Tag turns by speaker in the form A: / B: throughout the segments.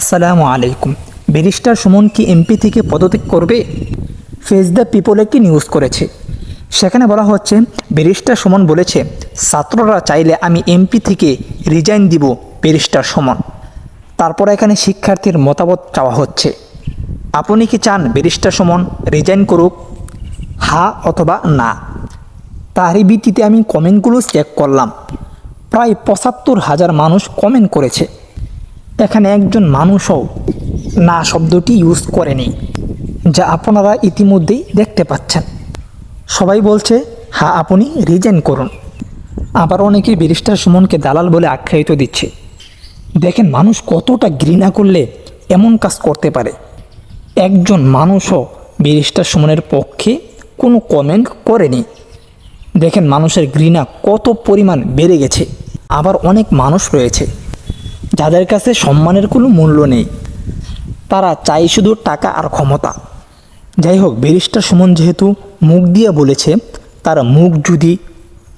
A: আসসালামু আলাইকুম। ব্যারিস্টার সুমন কি এমপি থেকে পদত্যাগ করবে? ফেস দ্য পিপল একটি নিউজ করেছে? সেখানে বলা হচ্ছে, ব্যারিস্টার সুমন বলেছে, ছাত্ররা চাইলে আমি এমপি থেকে রিজাইন দিব ব্যারিস্টার সুমন। তারপর এখানে শিক্ষার্থীর মতামত চাওয়া হচ্ছে। আপনি কি চান ব্যারিস্টার সুমন রিজাইন করুক? হা অথবা না। তারই ভিত্তিতে আমি কমেন্টগুলো চেক করলাম। প্রায় পঁচাত্তর হাজার মানুষ কমেন্ট করেছে। এখানে একজন মানুষও না শব্দটি ইউজ করেনি, যা আপনারা ইতিমধ্যেই দেখতে পাচ্ছেন। সবাই বলছে হ্যাঁ আপনি রিজেন করুন। আবার অনেকে ব্যারিস্টার সুমনকে দালাল বলে আখ্যায়িত দিচ্ছে। দেখেন, মানুষ কতটা ঘৃণা করলে এমন কাজ করতে পারে। একজন মানুষও ব্যারিস্টার সুমনের পক্ষে কোনো কমেন্ট করেনি। দেখেন, মানুষের ঘৃণা কত পরিমাণ বেড়ে গেছে। আবার অনেক মানুষ রয়েছে যাদের কাছে সম্মানের কোনো মূল্য নেই, তারা চাই শুধু টাকা আর ক্ষমতা। যাই হোক, ব্যারিস্টার সুমন যেহেতু মুখ দিয়ে বলেছে, তার মুখ যদি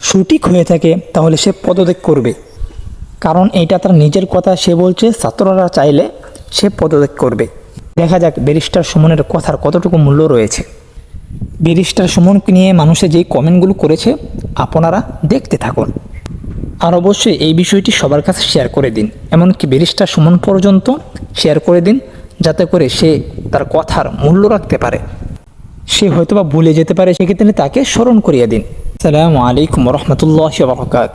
A: সঠিক হয়ে থাকে, তাহলে সে পদত্যাগ করবে। কারণ এটা তার নিজের কথা, সে বলছে, ছাত্ররা চাইলে সে পদত্যাগ করবে। দেখা যাক ব্যারিস্টার সুমনের কথার কতটুকু মূল্য রয়েছে। ব্যারিস্টার সুমনকে নিয়ে মানুষে যেই কমেন্টগুলো করেছে, আপনারা দেখতে থাকুন। আর অবশ্যই এই বিষয়টি সবার কাছে শেয়ার করে দিন। এমনকি বেরিস্টার সুমন পর্যন্ত শেয়ার করে দিন, যাতে করে সে তার কথার মূল্য রাখতে পারে। সে হয়তোবা ভুলে যেতে পারে, সেক্ষেত্রে তাকে স্মরণ করিয়ে দিন। সালামু আলাইকুম রহমতুল্লাহ বারকাত